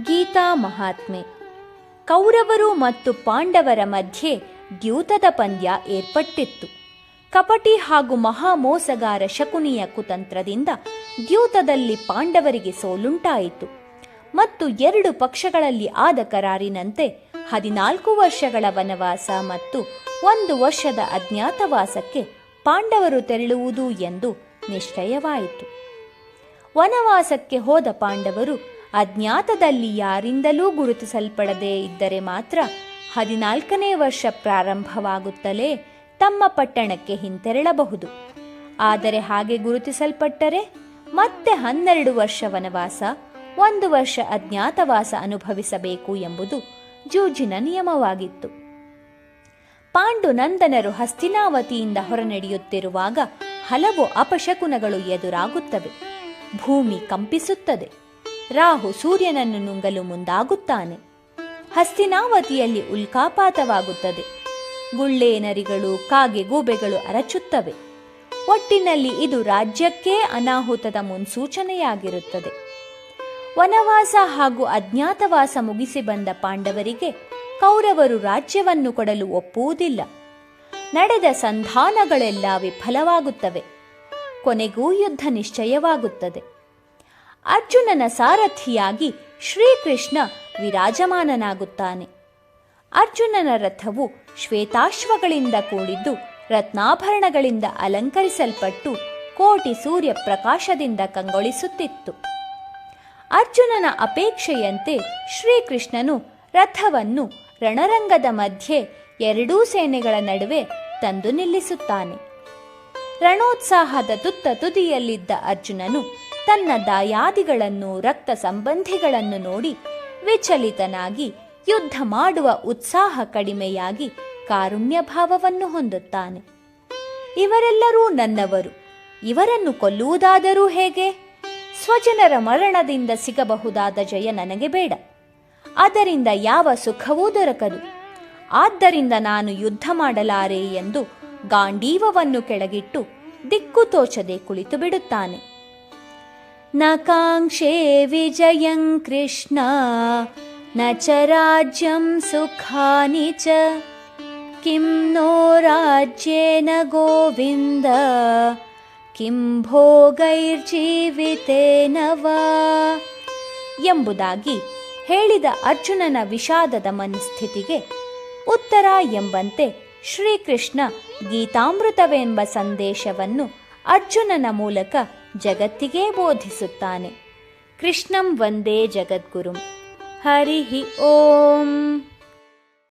ಗೀತಾ ಮಹಾತ್ಮೆ. ಕೌರವರು ಮತ್ತು ಪಾಂಡವರ ಮಧ್ಯೆ ದ್ಯೂತದ ಪಂದ್ಯ ಏರ್ಪಟ್ಟಿತ್ತು. ಕಪಟಿ ಹಾಗೂ ಮಹಾಮೋಸಗಾರ ಶಕುನಿಯ ಕುತಂತ್ರದಿಂದ ದ್ಯೂತದಲ್ಲಿ ಪಾಂಡವರಿಗೆ ಸೋಲುಂಟಾಯಿತು. ಮತ್ತು ಎರಡು ಪಕ್ಷಗಳಲ್ಲಿ ಆದ ಕರಾರಿನಂತೆ ಹದಿನಾಲ್ಕು ವರ್ಷಗಳ ವನವಾಸ ಮತ್ತು ಒಂದು ವರ್ಷದ ಅಜ್ಞಾತವಾಸಕ್ಕೆ ಪಾಂಡವರು ತೆರಳುವುದು ಎಂದು ನಿಶ್ಚಯವಾಯಿತು. ವನವಾಸಕ್ಕೆ ಹೋದ ಪಾಂಡವರು ಅಜ್ಞಾತದಲ್ಲಿ ಯಾರಿಂದಲೂ ಗುರುತಿಸಲ್ಪಡದೇ ಇದ್ದರೆ ಮಾತ್ರ ಹದಿನಾಲ್ಕನೇ ವರ್ಷ ಪ್ರಾರಂಭವಾಗುತ್ತಲೇ ತಮ್ಮ ಪಟ್ಟಣಕ್ಕೆ ಹಿಂತೆರಳಬಹುದು. ಆದರೆ ಹಾಗೆ ಗುರುತಿಸಲ್ಪಟ್ಟರೆ ಮತ್ತೆ ಹನ್ನೆರಡು ವರ್ಷ ವನವಾಸ, ಒಂದು ವರ್ಷ ಅಜ್ಞಾತವಾಸ ಅನುಭವಿಸಬೇಕು ಎಂಬುದು ಜೂಜಿನ ನಿಯಮವಾಗಿತ್ತು. ಪಾಂಡುನಂದನರು ಹಸ್ತಿನಾವತಿಯಿಂದ ಹೊರನಡೆಯುತ್ತಿರುವಾಗ ಹಲವು ಅಪಶಕುನಗಳು ಎದುರಾಗುತ್ತವೆ. ಭೂಮಿ ಕಂಪಿಸುತ್ತದೆ. ರಾಹು ಸೂರ್ಯನನ್ನು ನುಂಗಲು ಮುಂದಾಗುತ್ತಾನೆ. ಹಸ್ತಿನಾವತಿಯಲ್ಲಿ ಉಲ್ಕಾಪಾತವಾಗುತ್ತದೆ. ಗುಳ್ಳೆ ನರಿಗಳು, ಕಾಗೆ ಗೂಬೆಗಳು ಅರಚುತ್ತವೆ. ಒಟ್ಟಿನಲ್ಲಿ ಇದು ರಾಜ್ಯಕ್ಕೇ ಅನಾಹುತದ ಮುನ್ಸೂಚನೆಯಾಗಿರುತ್ತದೆ. ವನವಾಸ ಹಾಗೂ ಅಜ್ಞಾತವಾಸ ಮುಗಿಸಿ ಬಂದ ಪಾಂಡವರಿಗೆ ಕೌರವರು ರಾಜ್ಯವನ್ನು ಕೊಡಲು ಒಪ್ಪುವುದಿಲ್ಲ. ನಡೆದ ಸಂಧಾನಗಳೆಲ್ಲ ವಿಫಲವಾಗುತ್ತವೆ. ಕೊನೆಗೂ ಯುದ್ಧ ನಿಶ್ಚಯವಾಗುತ್ತದೆ. ಅರ್ಜುನನ ಸಾರಥಿಯಾಗಿ ಶ್ರೀಕೃಷ್ಣ ವಿರಾಜಮಾನನಾಗುತ್ತಾನೆ. ಅರ್ಜುನನ ರಥವು ಶ್ವೇತಾಶ್ವಗಳಿಂದ ಕೂಡಿದ್ದು ರತ್ನಾಭರಣಗಳಿಂದ ಅಲಂಕರಿಸಲ್ಪಟ್ಟು ಕೋಟಿ ಸೂರ್ಯ ಪ್ರಕಾಶದಿಂದ ಕಂಗೊಳಿಸುತ್ತಿತ್ತು. ಅರ್ಜುನನ ಅಪೇಕ್ಷೆಯಂತೆ ಶ್ರೀಕೃಷ್ಣನು ರಥವನ್ನು ರಣರಂಗದ ಮಧ್ಯೆ ಎರಡೂ ಸೇನೆಗಳ ನಡುವೆ ತಂದು ನಿಲ್ಲಿಸುತ್ತಾನೆ. ರಣೋತ್ಸಾಹದ ತುತ್ತ ತುದಿಯಲ್ಲಿದ್ದ ಅರ್ಜುನನು ತನ್ನ ದಾಯಾದಿಗಳನ್ನು, ರಕ್ತ ಸಂಬಂಧಿಗಳನ್ನು ನೋಡಿ ವಿಚಲಿತನಾಗಿ ಯುದ್ಧ ಮಾಡುವ ಉತ್ಸಾಹ ಕಡಿಮೆಯಾಗಿ ಕಾರುಣ್ಯ ಭಾವವನ್ನು ಹೊಂದುತ್ತಾನೆ. ಇವರೆಲ್ಲರೂ ನನ್ನವರು. ಇವರನ್ನು ಕೊಲ್ಲುವುದಾದರೂ ಹೇಗೆ? ಸ್ವಜನರ ಮರಣದಿಂದ ಸಿಗಬಹುದಾದ ಜಯ ನನಗೆ ಬೇಡ. ಅದರಿಂದ ಯಾವ ಸುಖವೂ ದೊರಕದು. ಆದ್ದರಿಂದ ನಾನು ಯುದ್ಧ ಮಾಡಲಾರೆ ಎಂದು ಗಾಂಡೀವವನ್ನು ಕೆಳಗಿಟ್ಟು ದಿಕ್ಕು ತೋಚದೆ ಕುಳಿತು ಬಿಡುತ್ತಾನೆ ನ ಕಾಂಕ್ಷೆ ವಿಜಯಂ ಕೃಷ್ಣ, ನ ಚ राज्यं ಸುಖಾನಿ ಚ. किं नो राज्येन ವಾ. ಎಂಬುದಾಗಿ ಹೇಳಿದ ಅರ್ಜುನನ ವಿಷಾದದ ಮನಸ್ಥಿತಿಗೆ ಉತ್ತರ ಎಂಬಂತೆ ಶ್ರೀಕೃಷ್ಣ ಗೀತಾಮೃತವೆಂಬ ಸಂದೇಶವನ್ನು ಅರ್ಜುನನ ಮೂಲಕ ಜಗತ್ತಿಗೇ ಬೋಧಿಸುತ್ತಾನೆ. ಕೃಷ್ಣಂ ವಂದೇ ಜಗದ್ಗುರುಂ. ಹರಿ ಓಂ.